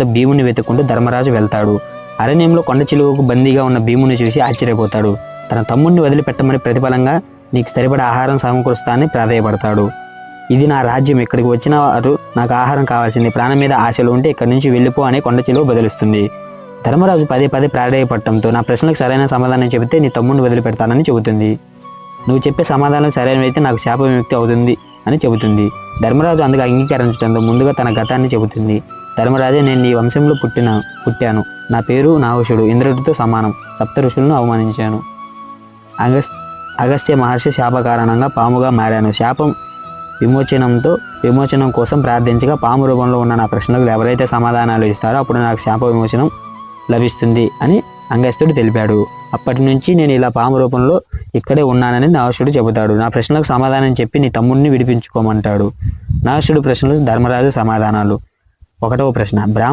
భీముని వెతుక్కుంటూ ధర్మరాజు వెళ్తాడు. అరణ్యంలో కొండ చిలువకు బందీగా ఉన్న భీముని చూసి ఆశ్చర్యపోతాడు. తన తమ్ముడిని వదిలిపెట్టమని ప్రతిఫలంగా నీకు సరిపడా ఆహారం సమకూరుస్తానని ప్రాధాయపడతాడు. ఇది నా రాజ్యం ఇక్కడికి వచ్చిన వారు నాకు ఆహారం కావాల్సింది. ప్రాణం మీద ఆశలు ఉంటే ఇక్కడి నుంచి వెళ్ళిపో అని కొండ చిలువ బదులిస్తుంది. ధర్మరాజు పదే పదే ప్రాధాయపడటంతో నా ప్రశ్నలకు సరైన సమాధానం చెబితే నీ తమ్ముడిని వదిలిపెడతానని చెబుతుంది. నువ్వు చెప్పే సమాధానం సరైనవైతే నాకు శాప విముక్తి అవుతుంది అని చెబుతుంది. ధర్మరాజు అందుకు అంగీకరించడంతో ముందుగా తన గతాన్ని చెబుతుంది. ధర్మరాజే నేను ఈ వంశంలో పుట్టిన పుట్టాను. నా పేరు నాహుషుడు ఇంద్రుడితో సమానం. సప్త ఋషులను అవమానించాను. అగస్ అగస్త్య మహర్షి శాప కారణంగా పాముగా మారాను. శాపం విమోచనంతో విమోచనం కోసం ప్రార్థించగా పాము రూపంలో ఉన్న నా ప్రశ్నలకు ఎవరైతే సమాధానాలు ఇస్తారో అప్పుడు నాకు శాప విమోచనం లభిస్తుంది అని అంగస్తుడు తెలిపాడు. అప్పటి నుంచి నేను ఇలా పాము రూపంలో ఇక్కడే ఉన్నానని నావశుడు చెబుతాడు. నా ప్రశ్నలకు సమాధానం చెప్పి నీ తమ్ముడిని విడిపించుకోమంటాడు. నావశుడు ప్రశ్నలు ధర్మరాజు సమాధానాలు. ఒకటవ ప్రశ్న బ్రాహ్మణ